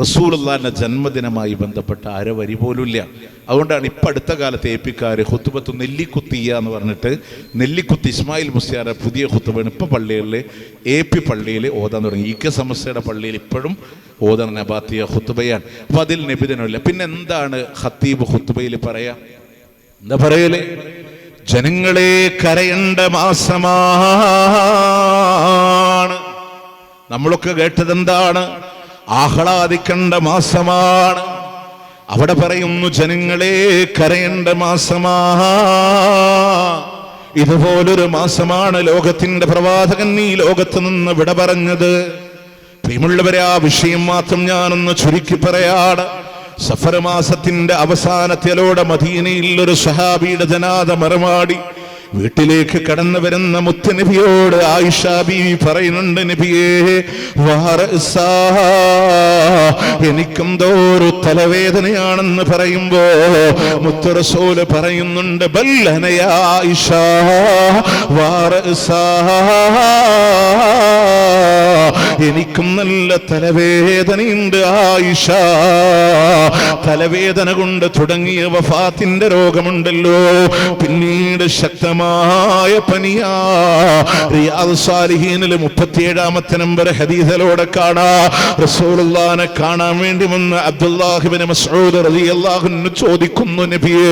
റസൂലുള്ളാന്റെ ജന്മദിനമായി ബന്ധപ്പെട്ട അരവരി പോലുമില്ല. അതുകൊണ്ടാണ് ഇപ്പം അടുത്ത കാലത്ത് ഏപ്പിക്കാർ പിക്കാർ ഹുത്തുബത്ത് നെല്ലിക്കുത്തിയ എന്ന് പറഞ്ഞിട്ട് നെല്ലിക്കുത്തി ഇസ്മായിൽ മുസ്യാറെ പുതിയ ഹുത്തുബാണ് ഇപ്പം പള്ളികളിൽ എ പി പള്ളിയിൽ ഓതാൻ തുടങ്ങി. ഇക്ക സമസ്യയുടെ പള്ളിയിൽ ഇപ്പോഴും ഓതാൻ നബാത്തിയ ഹുത്തുബയാണ് അപ്പം അതിൽ നിബിധനമില്ല പിന്നെ എന്താണ് ഹത്തീബ് ഹുത്തുബയിൽ പറയാ? എന്താ പറയലേ? ജനങ്ങളെ കരയേണ്ട മാസമാണ്. നമ്മളൊക്കെ കേട്ടതെന്താണ്? എന്താണ് ആഹ്ലാദിക്കേണ്ട മാസമാണ്. അവിടെ പറയുന്നു ജനങ്ങളെ കരയേണ്ട മാസമാ. ഇതുപോലൊരു മാസമാണ് ലോകത്തിന്റെ പ്രവാചകൻ ഈ ലോകത്ത് നിന്ന് വിട പറഞ്ഞത്. പ്രിയമുള്ളവരെ ആ വിഷയം മാത്രം ഞാനൊന്ന് ചുരുക്കി പറയാണ്. സഫർ മാസത്തിന്റെ അവസാനത്തിലൂടെ മദീനയിൽ ഒരു സഹാബിയുടെ ജനാദ മറമാടി. വീട്ടിലേക്ക് കടന്നു വരുന്ന മുത്തനബിയോട് ആയിഷ ബീവി പറയുന്നുണ്ട് നബിയേ എനിക്കും തോറു തലവേദനയാണെന്ന് പറയുമ്പോ മുത്തറസോൽ പറയുന്നുണ്ട് ബല്ലനയായിഷ. എനിക്കും നല്ല തലവേദനയുണ്ട് ആയിഷ തലവേദന കൊണ്ട് തുടങ്ങിയ വഫാത്തിന്റെ രോഗമുണ്ടല്ലോ പിന്നീട് ശക്തമായ പനിയാ. റിയാദ് സാലിഹീനിൽ മുപ്പത്തിയേഴാമത്തെ നമ്പർ ഹദീസലോടെ കാണാ. റസൂലുള്ളാനെ കാണാൻ വേണ്ടി വന്ന് അബ്ദുല്ലാഹിബിന് ചോദിക്കുന്നു നബിയെ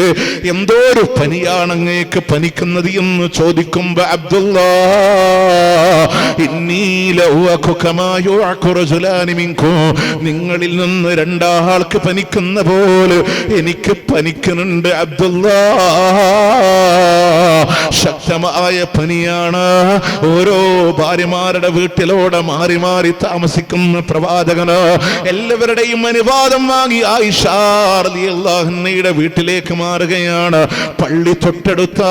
എന്തോ ഒരു പനിയാണ് അങ്ങേക്ക് പനിക്കുന്നത് എന്ന് ചോദിക്കുമ്പോ അബ്ദുല്ലാ നിങ്ങളിൽ നിന്ന് രണ്ടാൾക്ക് പനിക്കുന്ന പോലെ എനിക്ക് പനിക്കുന്നുണ്ട് അബ്ദുല്ലാ. ശക്തമായ പനിയാണ്. ഓരോ ഭാര്യമാരുടെ വീട്ടിലൂടെ മാറി മാറി താമസിക്കുന്ന പ്രവാചകന് എല്ലാവരുടെയും അനുവാദം വാങ്ങി ആയിഷാറിയുടെ വീട്ടിലേക്ക് മാറുകയാണ്. പള്ളി തൊട്ടടുത്ത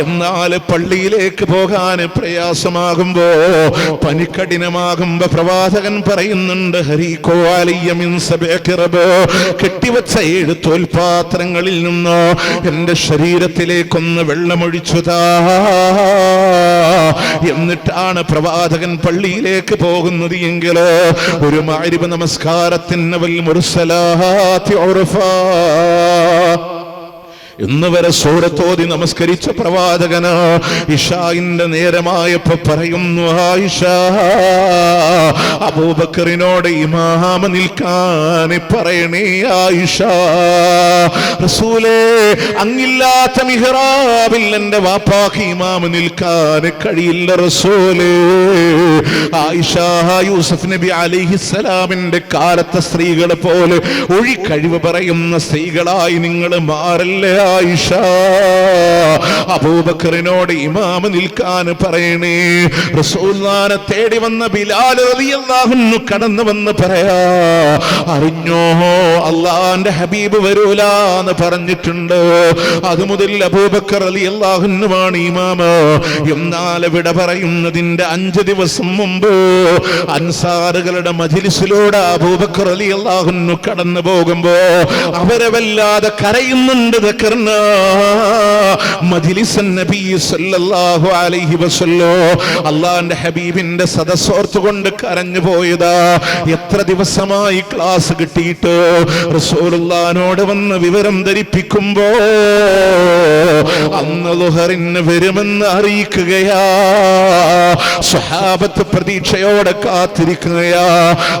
എന്നാൽ പള്ളിയിലേക്ക് പോകാൻ പ്രയാസമാകുമ്പോ പനി കഠിനമാകുമ്പോ പ്രവാചകൻ പറയുന്നുണ്ട് ഹരിക്കോ അലിയമിൻ കെട്ടിവച്ച ഏഴ് തോൽപാത്രങ്ങളിൽ നിന്നോ എന്റെ ശരീരത്തിലേക്കൊന്ന് വെള്ളമൊഴിച്ചുതാ എന്നിട്ടാണ് പ്രവാചകൻ പള്ളിയിലേക്ക് പോകുന്നത് എങ്കിലോ ഒരു മാരിവ നമസ്കാരത്തിന് വൽ ഉറഫാ. ഇന്ന് വരെ സൂറത്തോതി നമസ്കരിച്ച പ്രവാചകന് ഇഷായിന്റെ നേരമായപ്പോ പറയുന്നു ആയിഷ അബൂബക്കറിനോട് ഇമാമ നിൽക്കാൻ പറയണേ ആയിഷ. റസൂലേ അങ്ങില്ലാത്ത മിഹ്റാബിൽ എന്റെ വാപ്പാക്ക് ഇമാമ നിൽക്കാൻ കഴിയില്ല റസൂലേ. ആയിഷ യൂസഫ് നബി അലിഹിസലാമിന്റെ കാലത്തെ സ്ത്രീകളെ പോലെ ഒഴിക്കഴിവ് പറയുന്ന സ്ത്രീകളായി നിങ്ങൾ മാറല്ലേ? ആയിഷ അബൂബക്കറിനോട് ഇമാമ നിൽക്കാൻ പറയണേ. റസൂല്ലാനെ തേടി വന്ന ബിലാൽ കടന്നു വന്ന് പറയാ അറിഞ്ഞോ അള്ളാന്റെ ഹബീബ് വരൂല എന്ന് പറഞ്ഞിട്ടുണ്ട്. അത് മുതൽ അബൂബക്കർ അലി അള്ളാഹുന്നുമാണ് ഇമാമ. എന്നാൽ വിട പറയുന്നതിന്റെ അഞ്ച് ദിവസം മുമ്പ് അൻസാറുകളുടെ മജിലിസിലൂടെ അബൂബക്കർ അലി അള്ളാഹുന്നു കടന്നു പോകുമ്പോ അവരെ വല്ലാതെ കരയുന്നുണ്ട് ദക്കർന മജിലിസൻ നബി സല്ലല്ലാഹു അലൈഹി വസല്ലോ. അള്ളാന്റെ ഹബീബിന്റെ സദസ്സോർത്ത് കൊണ്ട് കരഞ്ഞു പോയതാ. എത്ര ദിവസമായി ക്ലാസ് കിട്ടിയിട്ട് റസൂലുള്ളാനോട് വന്ന് വിവരം ധരിപ്പിക്കുമ്പോ അന്ന് ലുഹറിന് വരുമെന്ന് അറിയിക്കുകയാ. സ്വഹാബത്ത് പ്രതീക്ഷയോടെ കാത്തിരിക്കുകയാ.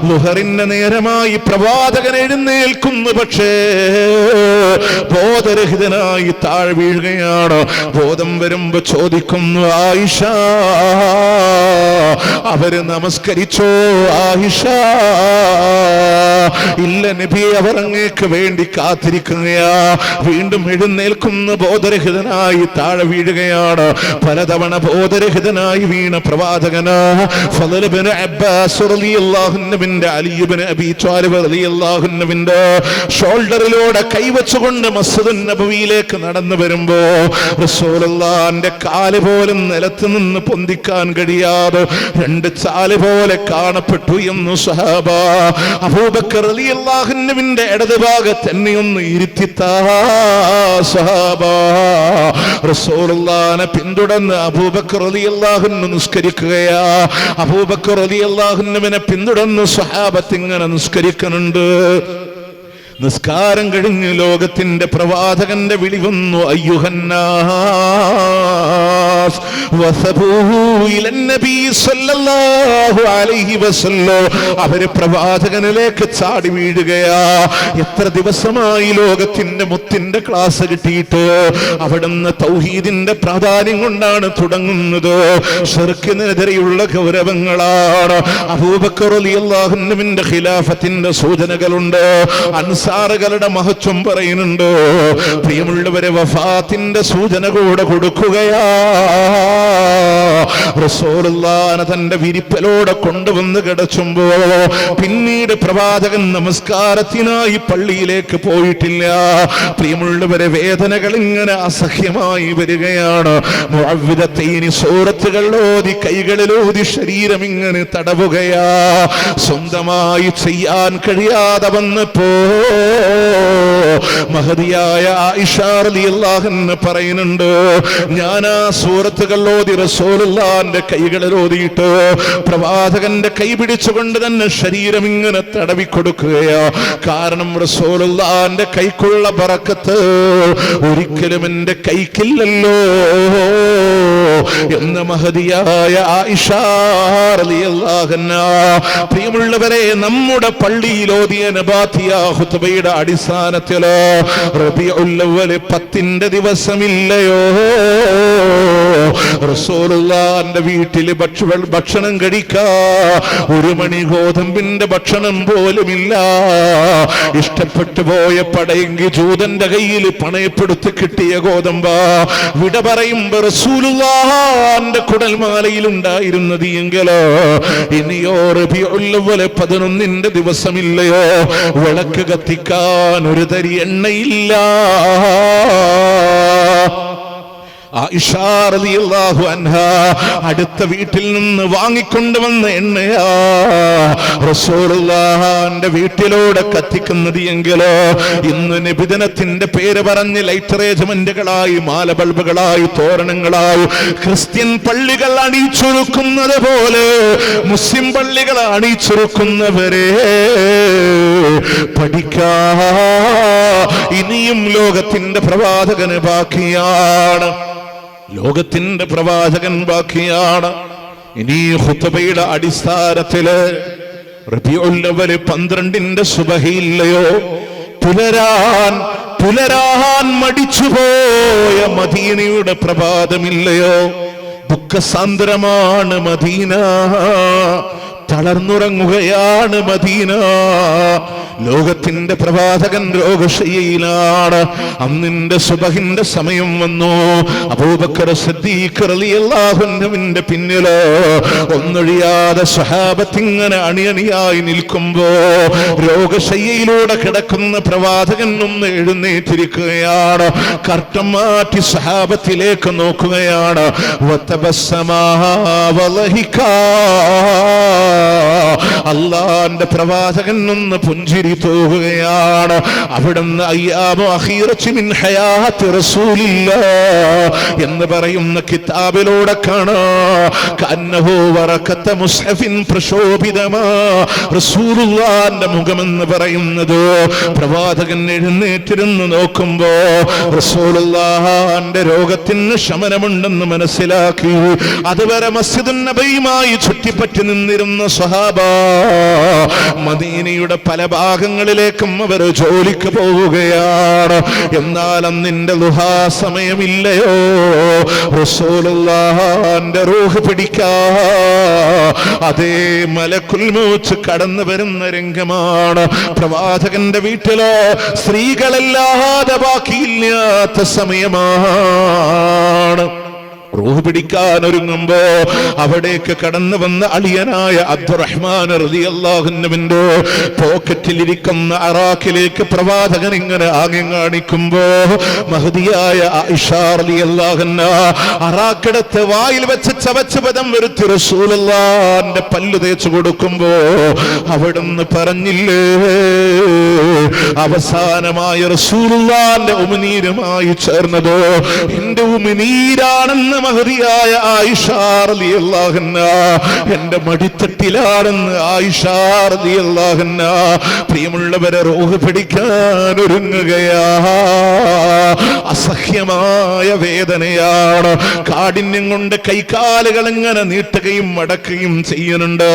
ലുഹറിന്റെ നേരമായി പ്രവാചകൻ എഴുന്നേൽക്കുന്നു പക്ഷേ ബോധരഹിതനായി താഴെ വീഴുകയാണ്. ബോധം വരുമ്പോ ചോദിക്കുന്നു ആയിഷ അവർ നമസ്കരിച്ചോ ആയിഷ? ഇല്ല നബി അവർ അങ്ങേക്ക് വേണ്ടി കാത്തിരിക്കുകയാ. വീണ്ടും എഴുന്നേൽക്കുന്ന ബോധരഹിതനായി താഴെ വീഴുകയാണ്. പലതവണ ബോധരഹിതനായി വീണ പ്രവാചകന് ഷോൾഡറിലൂടെ കൈവച്ചുകൊണ്ട് മസ്ജിദുൻ നബവി നബവിയിലേക്ക് നടന്നു വരുമ്പോ റസൂലുള്ളാന്റെ കാൽ പോലും നിലത്ത് നിന്ന് പൊന്തിക്കാൻ കഴിയാതെ രണ്ട് ചാൽ പോലെ കാണപ്പെട്ടു എന്ന് സഹാബ. അബൂബക്കർ റളിയല്ലാഹുവിന്റെ ഇടത് ഭാഗത്ത് എന്നെ ഒന്ന് ഇരുത്തിത്താ സഹാബ. റസൂലുള്ളാനെ പിന്തുടർന്ന് അബൂബക്കർ റളിയല്ലാഹുവിന് നിസ്കരിക്കുകയാ. അബൂബക്കർ റളിയല്ലാഹുവിനെ പിന്തുടർന്ന് സ്വഹാബത്ത് ഇങ്ങനെ നിസ്കരിക്കുന്നുണ്ട്. നിസ്കാരം കഴിഞ്ഞ് ലോകത്തിന്റെ പ്രവാചകന്റെ വിളി വന്നു വസല്ലം. അവർ പ്രവാചകനിലേക്ക് ചാടി വീഴുകയാ. എത്ര ദിവസമായി ലോകത്തിന്റെ മുത്തിന്റെ ക്ലാസ് കിട്ടിയിട്ട് അവിടുന്ന് തൗഹീദിന്റെ പ്രാധാന്യം കൊണ്ടാണ് തുടങ്ങുന്നത്. ഷെർക്കിനെതിരെയുള്ള ഗൗരവങ്ങളാണ്. അബൂബക്കർ റളിയല്ലാഹുവിന്റെ ഖിലാഫത്തിന്റെ സൂചനകളുണ്ട്. അൻസാറുകളുടെ മഹത്വം പറയുന്നുണ്ട്? പ്രിയമുള്ളവരെ വഫാത്തിന്റെ സൂചന കൂടെ കൊടുക്കുകയാ. തന്റെ വിരിപ്പലോടെ കൊണ്ടുവന്ന് കിടച്ചുമ്പോ പിന്നീട് പ്രവാചകൻ നമസ്കാരത്തിനായി പള്ളിയിലേക്ക് പോയിട്ടില്ല. പ്രിയമുള്ളവരെ വേദനകൾ ഇങ്ങനെ അസഹ്യമായി വരികയാണ്. മുഅവ്വിദത്തൈനി സൂറത്തുകൾ ഓതി കൈകളിലൂതി ശരീരം ഇങ്ങനെ തടവുകയാ. സ്വന്തമായി ചെയ്യാൻ കഴിയാതെ വന്നപ്പോ മഹതിയായ ആയിഷാറിയാഹെന്ന് പറയുന്നുണ്ട് ഞാൻ ആ സൂറത്തുകൾ ഓതി റസൂലുള്ളാന്റെ കൈകളിൽ ഓതിയിട്ട് പ്രവാചകന്റെ കൈ പിടിച്ചുകൊണ്ട് തന്നെ ശരീരം ഇങ്ങനെ തടവി കൊടുക്കുകയാ. കാരണം റസൂലുള്ളാന്റെ കൈക്കുള്ള പറക്കത്ത് ഒരിക്കലും എന്റെ കൈക്കില്ലല്ലോ എന്ന മഹതിയായ ആയിഷാറിയാഹന്ന പ്രിയമുള്ളവരെ നമ്മുടെ പള്ളിയിൽ ഓതിയ നബാത്തിയ ഹുത്തുബയുടെ അടിസ്ഥാനത്തിലോ റബിയുല്ലവൽ പത്തിന്റെ ദിവസമില്ലയോ? റസൂലുള്ളാന്റെ വീട്ടിൽ ഭക്ഷ ഭക്ഷണം കഴിക്കാ. ഒരു മണി ഗോതമ്പിന്റെ ഭക്ഷണം പോലുമില്ല. ഇഷ്ടപ്പെട്ടു പോയ പടയെങ്കിൽ ജൂതന്റെ കയ്യിൽ പണയപ്പെടുത്തി കിട്ടിയ ഗോതമ്പ. വിട പറയുമ്പോ റസൂലുള്ളാന്റെ കുടൽമാലയിൽ ഉണ്ടായിരുന്നത് എങ്കിലോ ഇനിയോ റബിയുല്ലവൽ പതിനൊന്നിന്റെ ദിവസമില്ലയോ? വിളക്ക് കത്തിക്കാൻ ഒരു തരി എണ്ണയില്ല. അടുത്ത വീട്ടിൽ നിന്ന് വാങ്ങിക്കൊണ്ടുവന്ന എണ്ണയാ. വീട്ടിലൂടെ കത്തിക്കുന്നത് എങ്കിലോ ഇന്ന് നിബിധനത്തിന്റെ പേര് പറഞ്ഞ് ലൈറ്ററേജ്മെന്റുകളായി മാല ബൾബുകളായി തോരണങ്ങളായി ക്രിസ്ത്യൻ പള്ളികൾ അണിയിച്ചൊരുക്കുന്നത് പോലെ മുസ്ലിം പള്ളികൾ അണിയിച്ചൊരുക്കുന്നവരെ പഠിക്കാ. ഇനിയും ലോകത്തിന്റെ പ്രവാചകന് ബാക്കിയാണ്. ലോകത്തിന്റെ പ്രവാചകൻ ബാക്കിയാണ്. ഇനി ഹുത്തബയുടെ അടിസ്ഥാനത്തിൽ റബിയുള്ളവര് പന്ത്രണ്ടിന്റെ സുബഹയില്ലയോ? പുലരാൻ പുലരാൻ മടിച്ചുപോയ മദീനയുടെ പ്രഭാതമില്ലയോ? ദുഃഖസാന്ദ്രമാണ് മദീന. തളർന്നുറങ്ങുകയാണ് മദീന. ലോകത്തിന്റെ പ്രവാചകൻ രോഗശയ്യയിലാണ്. അന്നിന്റെ സുബഹിന്റെ സമയം വന്നു. അബൂബക്കർ പിന്നിൽ ഒന്നൊഴിയാതെ സ്വഹാബത്തിങ്ങനെ അണിയണിയായി നിൽക്കുമ്പോ രോഗശയ്യയിലൂടെ കിടക്കുന്ന പ്രവാചകൻ ഒന്ന് എഴുന്നേറ്റിരിക്കുകയാണ്. കർട്ടം മാറ്റി സ്വഹാബത്തിലേക്ക് നോക്കുകയാണ്. അള്ളാന്റെ പ്രവാചകൻ ഒന്ന് പുഞ്ചിരി തോകുകയാണ്. അവിടുന്ന് എന്ന് പറയുന്ന കിതാബിലൂടെ കാണാ. മുസ്ഹഫിൻ പ്രശോഭിതമാ. റസൂലുള്ളാന്റെ മുഖമെന്ന് പറയുന്നത് പ്രവാചകൻ എഴുന്നേറ്റിരുന്ന് നോക്കുമ്പോ റസൂലുള്ളാന്റെ രോഗത്തിന് ശമനമുണ്ടെന്ന് മനസ്സിലാക്കി. അതുവരെ മസ്ജിദുൻ നബിയുമായി ചുറ്റിപ്പറ്റി നിന്നിരുന്ന. സ്വഹാബ മദീനയുടെ പല ഭാഗങ്ങളിലേക്കും അവർ ജോലിക്ക് പോവുകയാണ്. എന്നാൽ അന്നിന്റെ ലുഹാ സമയമില്ലയോ? റസൂലുള്ളാന്റെ റൂഹ് പിടിക്കാ. അതേ മലക്കുൽ മൂച്ച് കടന്നു വരുന്ന രംഗമാണ്. പ്രവാചകന്റെ വീട്ടിലോ സ്ത്രീകളല്ലാതെ ബാക്കിയില്ലാത്ത സമയമാണ്. റൂഹ് പിടിക്കാൻ ഒരുങ്ങുമ്പോ അവിടേക്ക് കടന്നു വന്ന അളിയനായ അബ്ദുറഹ്മാൻ പോക്കറ്റിൽ പോക്കറ്റിലിരിക്കുന്ന അറാഖിലേക്ക് പ്രവാചകൻ ഇങ്ങനെ ആംഗ്യം കാണിക്കുമ്പോ റളിയല്ലാഹുന്ന അറാക്കെടുത്ത് വായിൽ വെച്ച് ചവച്ച് പദം വരുത്തി റസൂലല്ലാന്റെ പല്ല് തേച്ചു കൊടുക്കുമ്പോ അവിടുന്ന് പറഞ്ഞില്ലേ അവസാനമായ റസൂലുള്ളാന്റെ ഉമിനീരുമായി ചേർന്നതോ എന്റെ ഉമിനീരാണെന്ന് മഹതിയായ എന്റെ മടിത്തട്ടിലാണെന്ന് ആയിഷാറിയല്ലാഹന്ന പ്രിയമുള്ളവരെ റോഹ് പിടിക്കാൻ ഒരുങ്ങുകയാ. അസഹ്യമായ വേദനയാണ്. കാഠിന്യം കൊണ്ട് കൈകാലുകൾ എങ്ങനെ നീട്ടുകയും മടക്കുകയും ചെയ്യുന്നുണ്ട്.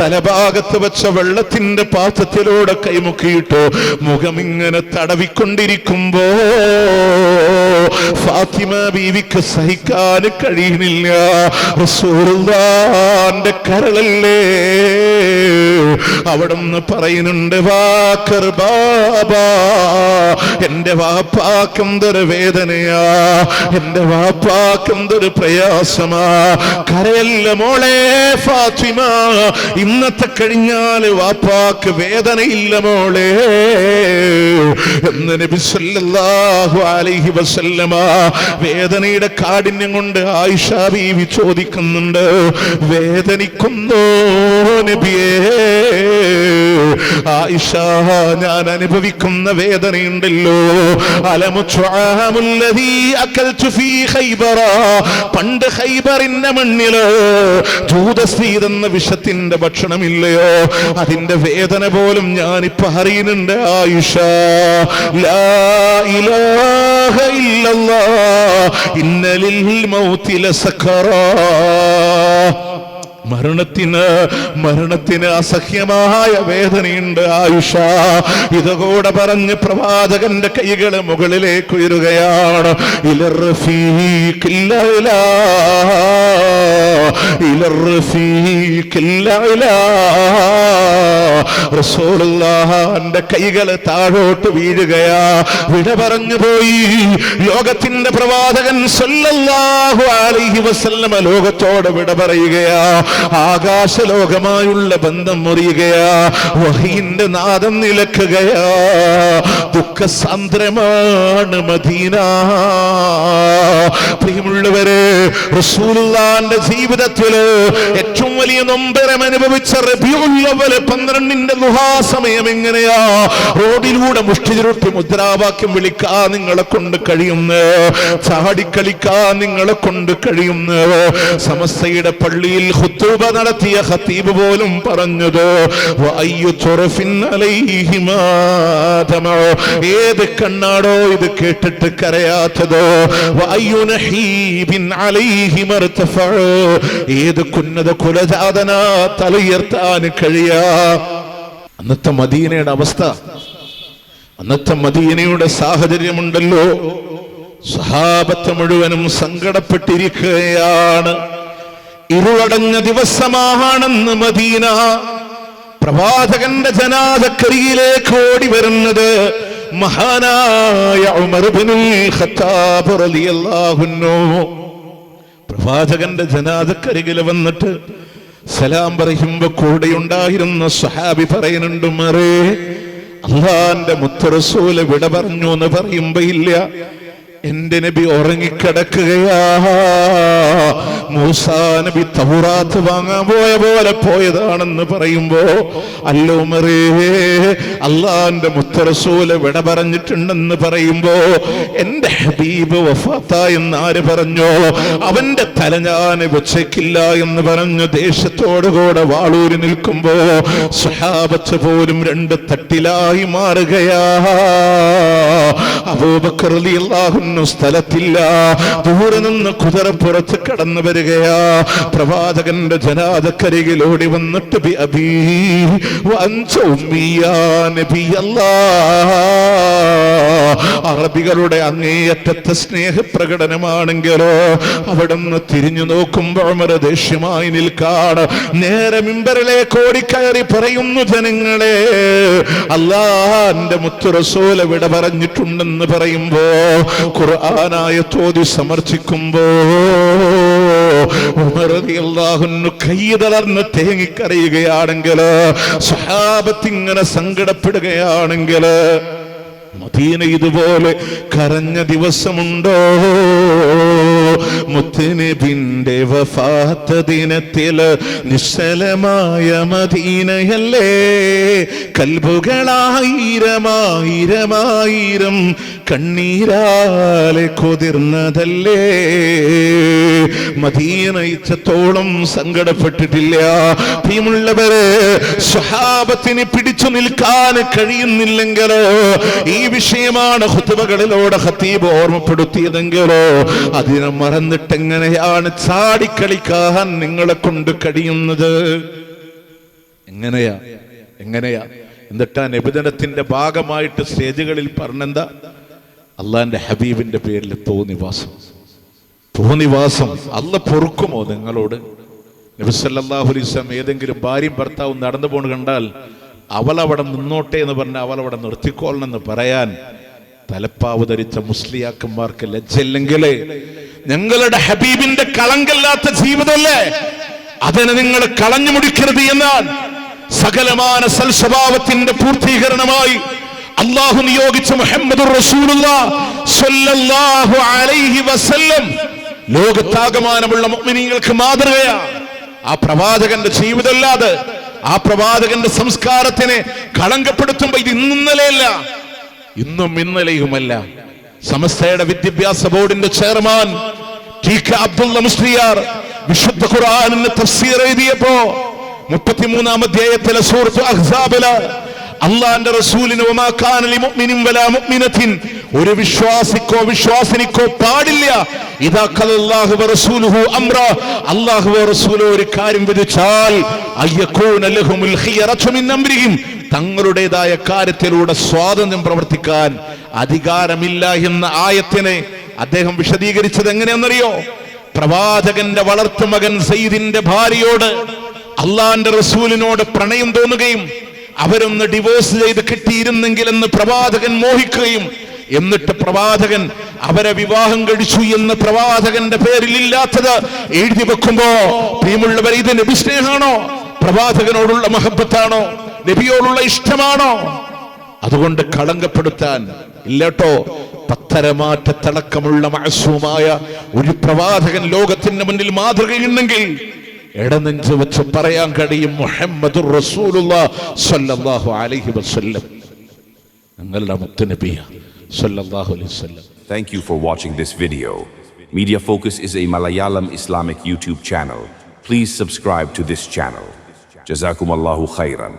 തലഭാഗത്ത് വെച്ച വെള്ളത്തിന്റെ പാത്രത്തിലൂടെ കൈമുക്കിയിട്ട് മുഖം ഇങ്ങനെ തടവിക്കൊണ്ടിരിക്കുമ്പോ ഫാത്തിമ ബീവിക്ക് സഹിക്കാൻ കഴിയുന്നില്ല. റസൂലുള്ളാന്റെ കരളല്ലേ? അവിടുന്ന് പറയുന്നുണ്ട് വാക്കർ ബാബ എന്റെ വാപ്പാക്കെന്തൊരു വേദനയാ എന്റെ വാപ്പാക്കെന്തൊരു പ്രയാസമാ. കരയല്ല മോളെ ഫാത്തിമ ഇന്നത്തെ കഴിഞ്ഞാൽ വാപ്പാക്ക് വേദനയില്ല മോളെ. എന്ന് നബി സല്ലല്ലാഹു അലൈഹി വസല്ലമ വേദനയുടെ കാഠിന്യം കൊണ്ട് ആയിഷ ബീവി ചോദിക്കുന്നുണ്ട് വേദനിക്കുന്നോ നബിയേ? ആയിഷ ഞാൻ അനുഭവിക്കുന്ന വേദനയുണ്ടല്ലോ. പണ്ട് ഹൈബറിന്റെ മണ്ണിൽ എന്ന വിഷത്തിന്റെ ഭക്ഷണമില്ലയോ? അതിന്റെ വേദന പോലും ഞാൻ ഞാനിപ്പോ അറിയുന്നുണ്ട് ആയിഷ ലാ ഇലാഹ ഇല്ലല്ലാ. ഇന്ന ലിൽ മൗതി ലസക്കറാ മരണത്തിന് മരണത്തിന് അസഹ്യമായ വേദനയുണ്ട് ആയുഷ. ഇതുകൂടെ പറഞ്ഞ് പ്രവാചകന്റെ കൈകൾ മുകളിലേക്ക് ഉയരുകയാണ്. റസൂലുള്ളാഹാന്റെ കൈകൾ താഴോട്ട് വീഴുകയാ. വിട പറഞ്ഞു പോയി. ലോകത്തിന്റെ പ്രവാചകൻ സല്ലല്ലാഹു അലൈഹി വസല്ലമ ലോകത്തോട് വിട പറയുകയാ. ആകാശ ലോകമായുള്ള ബന്ധം മുറിയുകയാ. വഹീന്റെ നാദം നിലക്കുകയാ. ദുഃഖസാന്ദ്രമാണ് മദീന. പ്രിയമുള്ളവരെ റസൂലുള്ളാന്റെ ജീവിതത്തിൽ ഏറ്റവും വലിയ നൊമ്പരം അനുഭവിച്ച റബിയുള്ളവര് പന്ത്രണ്ടിന്റെ സമയം എങ്ങനെയാ? റോഡിലൂടെ മുഷ്ടി ചുരുട്ടി മുദ്രാവാക്യം വിളിക്കാ നിങ്ങളെ കൊണ്ട് കഴിയുന്നു. ചാടിക്കളിക്കാൻ നിങ്ങളെ കൊണ്ട് കഴിയുന്നു. സമസ്തയുടെ പള്ളിയിൽ ഖുത്തൂബ നടത്തിയ ഖത്തീബ് പോലും പറഞ്ഞത്. ഏത് കണ്ണാടോ ഇത് കേട്ടിട്ട് കരയാത്തതോ. ഏത് കുന്നത കുലജാതന തലയുയർത്താൻ കഴിയാ അന്നത്തെ മദീനയുടെ അവസ്ഥ അന്നത്തെ മദീനയുടെ സാഹചര്യമുണ്ടല്ലോ സഹാബത്ത് മുഴുവനും സങ്കടപ്പെട്ടിരിക്കുകയാണ് ഇരുളടഞ്ഞ ദിവസമാണെന്ന് മദീന. പ്രവാചകന്റെ ജനാദക്കരിയിലേക്ക് ഓടി വരുന്നത് മഹാനായ പ്രവാചകന്റെ ജനാദക്കരികിൽ വന്നിട്ട് സലാം പറയുമ്പോ കൂടെയുണ്ടായിരുന്ന സഹാബി പറയുന്നുണ്ട് മറേ അള്ളാന്റെ മുത്തറസൂല വിട പറഞ്ഞു എന്ന് പറയുമ്പോ ഇല്ല. എന്റെ നബി ഉറങ്ങിക്കിടക്കുകയാ. മൂസാ നബി തൗറാത്ത് വാങ്ങാൻ പോയ പോലെ പോയതാണെന്ന് പറയുമ്പോ അല്ലോ മറേ അള്ളാന്റെ മുത്തറസൂൽ വിട പറഞ്ഞിട്ടുണ്ടെന്ന് പറയുമ്പോ എന്റെ ഹബീബ് വഫാത്ത എന്ന് ആര് പറഞ്ഞോ? അവന്റെ തല ഞാൻ വെച്ചേക്കില്ല എന്ന് പറഞ്ഞു ദേശത്തോട് ദേശത്തോടുകൂടെ വാളൂരി നിൽക്കുമ്പോ സ്വഹാബത്ത് പോലും രണ്ട് തട്ടിലായി മാറുകയാ. അബൂബക്കർ റളിയല്ലാഹുവിനു സ്ഥലത്തില്ല. ദൂരെ നിന്ന് കുതിരപ്പുറത്ത് കടന്നു വരികയാ. പ്രവാചകന്റെ ജനാദക്കരികിൽ ഓടി വന്നിട്ട് അറബികളുടെ അങ്ങേയറ്റത്തെ സ്നേഹപ്രകടനമാണെങ്കിലോ അവിടുന്ന് തിരിഞ്ഞു നോക്കുമ്പോൾ ഉമർ ദേഷ്യമായി നിൽക്കാണ്. നേരെ മിമ്പറിലേക്ക് ഓടിക്കയറി പറയുന്നു ജനങ്ങളെ അല്ലാന്റെ മുത്തുറസോല വിട പറഞ്ഞിട്ടുണ്ടെന്ന് പറയുമ്പോ ഖുർആനായ തോതി സമർപ്പിക്കുമ്പോ ഉമർ റളിയല്ലാഹുവിന് കൈ തളർന്ന് തേങ്ങിക്കരയുകയാണെങ്കിൽ സഹാബത്ത് ഇങ്ങനെ സങ്കടപ്പെടുകയാണെങ്കിൽ മദീന ഇതുപോലെ കരഞ്ഞ ദിവസമുണ്ടോ? മുത്തനബിന്റെ വഫാത്ത ദിനത്തിൽ നിശ്ചലമായ മദീനയല്ലേ? കൽബുകളായിരമായിരമായിരം കണ്ണീരാലെ കൊതിർന്നതല്ലേ? മദീന ഇച്ചത്തോളം സങ്കടപ്പെട്ടിട്ടില്ല. പ്രിയമുള്ളവരെ സ്വഹാബത്തിന് പിടിച്ചു നിൽക്കാൻ കഴിയുന്നില്ലെങ്കിലോ ഈ വിഷയമാണ് ഹുതുവകളിലൂടെ ഹത്തീബ് ഓർമ്മപ്പെടുത്തിയതെങ്കിലോ അതിനെ മറന്നിട്ട് എങ്ങനെയാണ് ചാടിക്കളിക്കാൻ നിങ്ങളെ കൊണ്ട് കഴിയുന്നത്? എങ്ങനെയാ? എങ്ങനെയാ? എന്നിട്ടാ നിബിധനത്തിന്റെ ഭാഗമായിട്ട് സ്റ്റേജുകളിൽ പറഞ്ഞെന്താ? അള്ളാന്റെ ഹബീബിന്റെ പേരിൽ തോന്നിവാസം തോന്നിവാസം അല്ല പൊറുക്കുമോ നിങ്ങളോട്? നബിസല്ലാഹു ഏതെങ്കിലും ഭാര്യയും ഭർത്താവും നടന്നു പോണ് കണ്ടാൽ അവളവിടെ നിന്നോട്ടെ എന്ന് പറഞ്ഞ് അവളവിടെ നിർത്തിക്കോളണമെന്ന് പറയാൻ തലപ്പാവ് ധരിച്ച മുസ്ലിയാക്കന്മാർക്ക് ലജ്ജയില്ലെങ്കിൽ ഞങ്ങളുടെ ഹബീബിന്റെ കളങ്കല്ലാത്ത ജീവിതമല്ലേ? അതിനെ നിങ്ങൾ കളഞ്ഞു മുടിക്കരുത് എന്നാൽ സകലമാന സൽസ്വഭാവത്തിന്റെ പൂർത്തീകരണമായി അള്ളാഹു നിയോഗിച്ച മുഹമ്മദ് ലോകത്താകമാനമുള്ള മുഅ്മിനീങ്ങൾക്ക് മാതൃകയാണ് ആ പ്രവാചകന്റെ ജീവിതമല്ലാതെ ആ പ്രവാചകന്റെ സംസ്കാരത്തിനെ കളങ്കപ്പെടുത്തുമ്പോ ഇത് ഇന്നലെയല്ല ഇന്നും ഇന്നലെയുമല്ല. സമസ്തയുടെ വിദ്യാഭ്യാസ ബോർഡിന്റെ chairman T K Abdulla Musliyar വിശുദ്ധ ഖുർആാനിന്റെ തഫ്സീർ എഴുതിയപ്പോ മുപ്പത്തിമൂന്നാം അധ്യായത്തിലെ സൂറത്ത് അഹ്സാബിൽ അള്ളാന്റെ റസൂലിന് ഒരു വിശ്വാസിക്കോ വിശ്വാസിനിക്കോ പാടില്ല. റസൂലോ ഒരു കാര്യം വിധിച്ചാൽ തങ്ങളുടേതായ കാര്യത്തിലൂടെ സ്വാതന്ത്ര്യം പ്രവർത്തിക്കാൻ അധികാരമില്ല എന്ന ആയത്തിനെ അദ്ദേഹം വിശദീകരിച്ചത് എങ്ങനെയെന്നറിയോ പ്രവാചകന്റെ വളർത്തുമകൻ സയ്യിദിന്റെ ഭാര്യയോട് അള്ളാന്റെ റസൂലിനോട് പ്രണയം തോന്നുകയും അവരൊന്ന് ഡിവോഴ്സ് ചെയ്ത് കിട്ടിയിരുന്നെങ്കിൽ എന്ന് പ്രവാചകൻ മോഹിക്കുകയും എന്നിട്ട് പ്രവാചകൻ അവരെ വിവാഹം കഴിച്ചു എന്ന് പ്രവാചകന്റെ പേരിൽ ഇല്ലാത്തത് എഴുതി വെക്കുമ്പോ പ്രിയമുള്ളവർ ഇത് നബി സ്നേഹാണോ? പ്രവാചകനോടുള്ള മഹബത്താണോ? നബിയോടുള്ള ഇഷ്ടമാണോ? അതുകൊണ്ട് കളങ്കപ്പെടുത്താൻ ഇല്ലട്ടോ പത്തരമാറ്റത്തടക്കമുള്ള മഴസുമായ ഒരു പ്രവാചകൻ ലോകത്തിന്റെ മുന്നിൽ മാതൃകയുണ്ടെങ്കിൽ ഇടനെഞ്ച് വെച്ച് പറയാൻ കഴിയും മുഹമ്മദ് സ്വല്ലല്ലാഹു അലൈഹി വസല്ലം ഞങ്ങളുടെ മുത്തുനബിയ സ്വല്ലല്ലാഹു അലൈഹി വസല്ലം Thank you for watching this video. Media Focus is a Malayalam Islamic YouTube channel. Please subscribe to this channel. Jazakum Allahu khairan.